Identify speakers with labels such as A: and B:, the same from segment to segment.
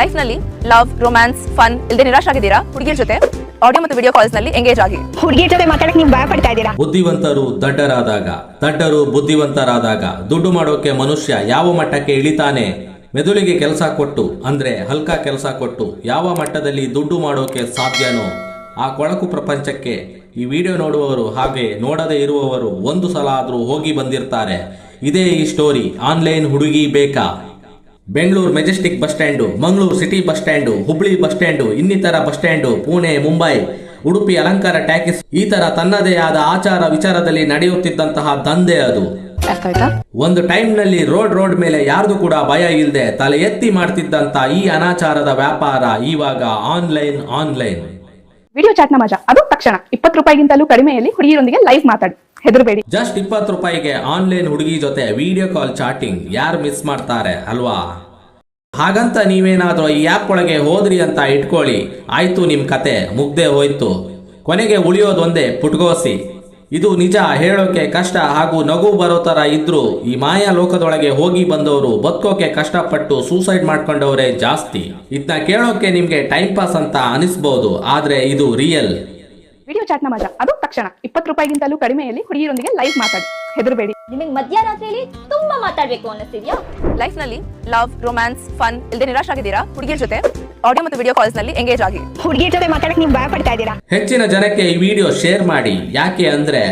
A: ಲೈಫ್ನಲ್ಲಿ love romance fun ಇಲ್ಲದೆ ನಿರಾಶಾಗಿದ್ದೀರಾ ಹುಡುಗಿಯ ಜೊತೆ ಆಡಿಯೋ ಮತ್ತು ವಿಡಿಯೋ ಕಾಲ್ಸ್ನಲ್ಲಿ ಎಂಗೇಜ್ ಆಗಿ.
B: ಹುಡುಗಿ ಜೊತೆ ಮಾತಾಡಕ್ಕೆ ನೀವು ಭಯ ಪಡ್ತಾ ಇದ್ದೀರಾ?
C: ಬುದ್ಧಿವಂತರು ದಡ್ಡರಾದಾಗ ದಡ್ಡರು ಬುದ್ಧಿವಂತರಾದಾಗ ದುಡ್ಡು ಮಾಡೋಕೆ ಮನುಷ್ಯ ಯಾವ ಮಟ್ಟಕ್ಕೆ ಇಳಿತಾನೆ? ಮೆದುಳಿಗೆ ಕೆಲಸ ಕೊಟ್ಟು ಅಂದ್ರೆ ಹಲ್ಕ ಕೆಲಸ ಕೊಟ್ಟು ಯಾವ ಮಟ್ಟದಲ್ಲಿ ದುಡ್ಡು ಮಾಡೋಕೆ ಸಾಧ್ಯನೋ ಆ ಕೊಳಕು ಪ್ರಪಂಚಕ್ಕೆ ಈ ವಿಡಿಯೋ ನೋಡುವವರು ಹಾಗೆ ನೋಡದೆ ಇರುವವರು ಒಂದು ಸಲ ಆದರೂ ಹೋಗಿ ಬಂದಿರ್ತಾರೆ. ಇದೇ ಈ ಸ್ಟೋರಿ ಆನ್ಲೈನ್ ಹುಡುಗಿ ಬೇಕಾ? Bengaluru Majestic bus stand Mangaluru city bus stand Hubli bus stand ಇನ್ನಿತರ bus stand Pune Mumbai Udupi Alankar talkies ಈ ತರ ತನ್ನದೇ ಆದ ಆಚಾರ ವಿಚಾರದಲ್ಲಿ ನಡೆಯುತ್ತಿದ್ದಂತಹ ದಂಧೆ ಅದು. ಒಂದು ಟೈಮ್ನಲ್ಲಿ ರೋಡ್ ರೋಡ್ ಮೇಲೆ ಯಾರ್ದು ಕೂಡ ಭಯ ಇಲ್ಲದೆ ತಲೆ ಎತ್ತಿ ಮಾಡ್ತಿದ್ದಂತ ಈ ಅನಾಚಾರದ ವ್ಯಾಪಾರ ಇವಾಗ ಆನ್ಲೈನ್ ಆನ್ಲೈನ್.
A: ವಿಡಿಯೋ ಚಾಟ್ನ ಮಜಾ. ಅದು ತಕ್ಷಣ. ಇಪ್ಪತ್ತು ರೂಪಾಯಿಗಿಂತಲೂ ಕಡಿಮೆಯಲ್ಲಿ ಹುಡುಗಿಯರೊಂದಿಗೆ ಲೈವ್ ಮಾತಾಡಿ. ಹೆದರಬೇಡಿ.
C: ಜಸ್ಟ್ ಇಪ್ಪತ್ತು ರೂಪಾಯಿಗೆ ಆನ್ಲೈನ್ ಹುಡುಗಿ ಜೊತೆ ವಿಡಿಯೋ ಕಾಲ್ ಚಾಟಿಂಗ್ ಯಾರು ಮಿಸ್ ಮಾಡ್ತಾರೆ ಅಲ್ವಾ? ಹಾಗಂತ ನೀವೇನಾದ್ರೂ ಈ ಆ್ಯಪ್ ಒಳಗೆ ಹೋದ್ರಿ ಅಂತ ಇಟ್ಕೊಳ್ಳಿ. ಆಯ್ತು ನಿಮ್ ಕತೆ, ಮುಗ್ದೆ ಹೋಯ್ತು. ಕೊನೆಗೆ ಉಳಿಯೋದೊಂದೇ ಪುಟ್ಗೋಸಿ. ಇದು ನಿಜ ಹೇಳೋಕೆ ಕಷ್ಟ ಹಾಗೂ ನಗು ಬರೋ ತರ ಇದ್ರೂ. ಈ ಮಾಯಾ ಲೋಕದೊಳಗೆ ಹೋಗಿ ಬಂದವರು ಬದುಕೋಕೆ ಕಷ್ಟಪಟ್ಟು ಸೂಸೈಡ್ ಮಾಡ್ಕೊಂಡವರೇ ಜಾಸ್ತಿ. ಇದನ್ನ ಕೇಳೋಕೆ ನಿಮ್ಗೆ ಟೈಮ್ ಪಾಸ್ ಅಂತ ಅನಿಸ್ಬೋದು, ಆದ್ರೆ ಇದು ರಿಯಲ್
A: ವಿಡಿಯೋ ಚಾಟ್ನ ಮಜಾ. ಅದು ತಕ್ಷಣ. ಇಪ್ಪತ್ತು ರೂಪಾಯಿಗಿಂತಲೂ ಕಡಿಮೆಯಲ್ಲಿ ಹುಡುಗಿಯರೊಂದಿಗೆ ಲೈವ್ ಮಾತಾಡಿ. ಹೆದರಬೇಡಿ.
D: ನಿಮಗೆ ಮಧ್ಯರಾತ್ರಿಯಲ್ಲಿ ತುಂಬಾ ಮಾತಾಡ್ಬೇಕು ಅನ್ನಿಸ್ತಿದ್ಯಾ?
A: ಲೈಫ್ನಲ್ಲಿ ಲವ್ ರೊಮ್ಯಾನ್ಸ್ ಫನ್ ಇಲ್ಲದೆ ನಿರಾಶಾಗಿದ್ದೀರಾ ಹುಡುಗಿಯ ಜೊತೆ ಆಡಿಯೋ ಮತ್ತು ವಿಡಿಯೋ ಕಾಲ್ಸ್ನಲ್ಲಿ ಎಂಗೇಜ್ ಆಗಿ.
B: ಹುಡುಗಿಯರ ಜೊತೆ ಮಾತಾಡಕ್ಕೆ ನೀವು ಭಯ ಪಡ್ತಾ ಇದ್ದೀರಾ?
C: ಹೆಚ್ಚಿನ ಜನಕ್ಕೆ ಈ ವಿಡಿಯೋ ಶೇರ್ ಮಾಡಿ. ಯಾಕೆ ಅಂದ್ರೆ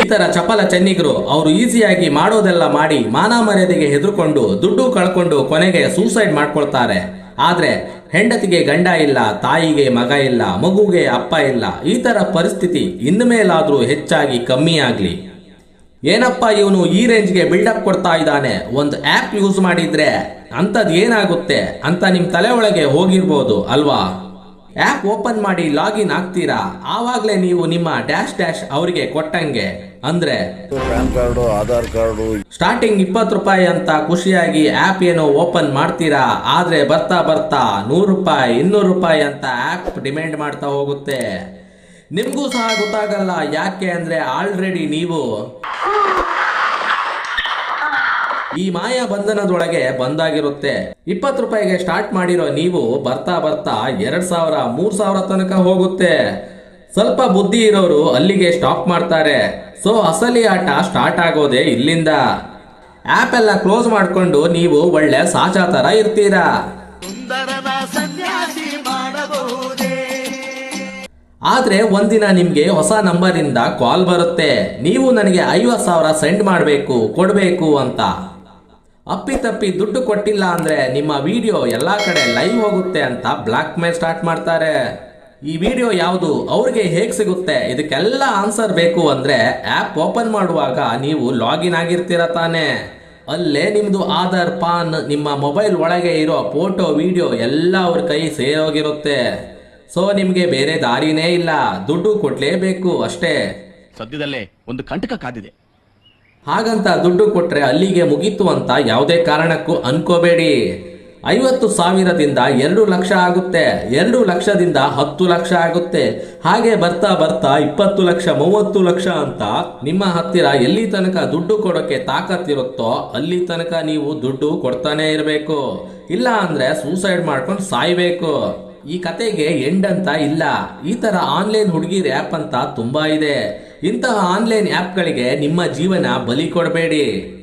C: ಈ ತರ ಚಪಲ ಚೆನ್ನಿಗರು ಅವರು ಈಸಿಯಾಗಿ ಮಾಡೋದೆಲ್ಲ ಮಾಡಿ ಮಾನ ಮರ್ಯಾದೆಗೆ ಹೆದರ್ಕೊಂಡು ದುಡ್ಡು ಕಳ್ಕೊಂಡು ಕೊನೆಗೆ ಸೂಸೈಡ್ ಮಾಡ್ಕೊಳ್ತಾರೆ. ಆದ್ರೆ ಹೆಂಡತಿಗೆ ಗಂಡ ಇಲ್ಲ, ತಾಯಿಗೆ ಮಗ ಇಲ್ಲ, ಮಗುಗೆ ಅಪ್ಪ ಇಲ್ಲ, ಈ ಥರ ಪರಿಸ್ಥಿತಿ ಇನ್ನು ಮೇಲಾದರೂ ಹೆಚ್ಚಾಗಿ ಕಮ್ಮಿ ಆಗ್ಲಿ. ಏನಪ್ಪ ಇವನು ಈ ರೇಂಜ್ಗೆ ಬಿಲ್ಡಪ್ ಕೊಡ್ತಾ ಇದ್ದಾನೆ? ಒಂದು ಆ್ಯಪ್ ಯೂಸ್ ಮಾಡಿದರೆ ಅಂಥದ್ದು ಏನಾಗುತ್ತೆ ಅಂತ ನಿಮ್ಮ ತಲೆ ಒಳಗೆ ಹೋಗಿರ್ಬೋದು, ಅಲ್ವಾ? ಆ್ಯಪ್ ಓಪನ್ ಮಾಡಿ ಲಾಗಿನ್ ಆಗ್ತೀರಾ? ಆವಾಗಲೇ ನೀವು ನಿಮ್ಮ ಡ್ಯಾಶ್ ಡ್ಯಾಶ್ ಅವರಿಗೆ ಕೊಟ್ಟಂಗೆ. ಅಂದ್ರೆ
E: PAN card Aadhaar card.
C: Starting ಇಪ್ಪತ್ತು ರೂಪಾಯಿ ಅಂತ ಖುಷಿಯಾಗಿ ಆ್ಯಪ್ ಏನೋ ಓಪನ್ ಮಾಡ್ತೀರಾ? ಆದ್ರೆ ಬರ್ತಾ ಬರ್ತಾ ನೂರು ರೂಪಾಯಿ ಇನ್ನೂರು ರೂಪಾಯಿ ಅಂತ ಆ್ಯಪ್ ಡಿಮ್ಯಾಂಡ್ ಮಾಡ್ತಾ ಹೋಗುತ್ತೆ. ನಿಮಗೂ ಸಹ ಗೊತ್ತಾಗಲ್ಲ ಯಾಕೆ ಅಂದ್ರೆ ಆಲ್ರೆಡಿ ನೀವು ಈ ಮಾಯಾ ಬಂಧನದೊಳಗೆ ಬಂದಾಗಿರುತ್ತೆ. ಇಪ್ಪತ್ತು ರೂಪಾಯಿಗೆ ಸ್ಟಾರ್ಟ್ ಮಾಡಿರೋ ನೀವು ಬರ್ತಾ ಬರ್ತಾ ಎರಡ್ ಸಾವಿರ ಮೂರ್ ಸಾವಿರ ತನಕ ಹೋಗುತ್ತೆ. ಸ್ವಲ್ಪ ಬುದ್ಧಿ ಇರೋರು ಅಲ್ಲಿಗೆ ಸ್ಟಾಪ್ ಮಾಡ್ತಾರೆ. ಸೊ ಅಸಲಿ ಆಟ ಸ್ಟಾರ್ಟ್ ಆಗೋದೇ ಇಲ್ಲಿಂದ. ಆಪ್ ಎಲ್ಲ ಕ್ಲೋಸ್ ಮಾಡಿಕೊಂಡು ನೀವು ಒಳ್ಳೆ ಸಾಚಾ ತರ ಇರ್ತೀರಾ. ಆದ್ರೆ ಒಂದಿನ ನಿಮ್ಗೆ ಹೊಸ ನಂಬರಿಂದ ಕಾಲ್ ಬರುತ್ತೆ. ನೀವು ನನಗೆ ಐವತ್ ಸಾವಿರ ಸೆಂಡ್ ಮಾಡಬೇಕು ಕೊಡಬೇಕು ಅಂತ. ಅಪ್ಪಿತಪ್ಪಿ ದುಡ್ಡು ಕೊಟ್ಟಿಲ್ಲ ಅಂದ್ರೆ ನಿಮ್ಮ ವಿಡಿಯೋ ಎಲ್ಲಾ ಕಡೆ ಲೈವ್ ಹೋಗುತ್ತೆ ಅಂತ ಬ್ಲಾಕ್ ಮೇಲ್ ಸ್ಟಾರ್ಟ್ ಮಾಡ್ತಾರೆ. ಈ ವಿಡಿಯೋ ಯಾವುದು, ಅವ್ರಿಗೆ ಹೇಗೆ ಸಿಗುತ್ತೆ, ಇದಕ್ಕೆಲ್ಲ ಆನ್ಸರ್ ಬೇಕು ಅಂದ್ರೆ ಆಪ್ ಓಪನ್ ಮಾಡುವಾಗ ನೀವು ಲಾಗಿನ್ ಆಗಿರ್ತೀರ ತಾನೇ. ಅಲ್ಲೇ ನಿಮ್ದು ಆಧಾರ್, ಪಾನ್, ನಿಮ್ಮ ಮೊಬೈಲ್ ಒಳಗೆ ಇರೋ ಫೋಟೋ ವಿಡಿಯೋ ಎಲ್ಲ ಅವ್ರ ಕೈ ಸೇರೋಗಿರುತ್ತೆ. ಸೊ ನಿಮ್ಗೆ ಬೇರೆ ದಾರಿನೇ ಇಲ್ಲ. ದುಡ್ಡು ಕೊಡ್ಲೇಬೇಕು ಅಷ್ಟೇ.
F: ಸದ್ಯದಲ್ಲೇ ಒಂದು ಕಂಟಕ ಕಾದಿದೆ.
C: ಹಾಗಂತ ದುಡ್ಡು ಕೊಟ್ರೆ ಅಲ್ಲಿಗೆ ಮುಗೀತು ಅಂತ ಯಾವುದೇ ಕಾರಣಕ್ಕೂ ಅನ್ಕೋಬೇಡಿ. ಐವತ್ತು ಸಾವಿರದಿಂದ ಎರಡು ಲಕ್ಷ ಆಗುತ್ತೆ. ಎರಡು ಲಕ್ಷದಿಂದ ಹತ್ತು ಲಕ್ಷ ಆಗುತ್ತೆ. ಹಾಗೆ ಬರ್ತಾ ಬರ್ತಾ ಇಪ್ಪತ್ತು ಲಕ್ಷ, ಮೂವತ್ತು ಲಕ್ಷ ಅಂತ ನಿಮ್ಮ ಹತ್ತಿರ ಎಲ್ಲಿ ತನಕ ದುಡ್ಡು ಕೊಡೋಕೆ ತಾಕತ್ತಿರುತ್ತೋ ಅಲ್ಲಿ ತನಕ ನೀವು ದುಡ್ಡು ಕೊಡ್ತಾನೆ ಇರಬೇಕು. ಇಲ್ಲ ಅಂದ್ರೆ ಸೂಸೈಡ್ ಮಾಡ್ಕೊಂಡು ಸಾಯ್ಬೇಕು. ಈ ಕತೆಗೆ ಎಂಡ್ ಅಂತ ಇಲ್ಲ. ಈ ತರ ಆನ್ಲೈನ್ ಹುಡುಗಿರ್ ಆ್ಯಪ್ ಅಂತ ತುಂಬಾ ಇದೆ. ಇಂತಹ ಆನ್ಲೈನ್ ಆ್ಯಪ್ಗಳಿಗೆ ನಿಮ್ಮ ಜೀವನ ಬಲಿ ಕೊಡಬೇಡಿ.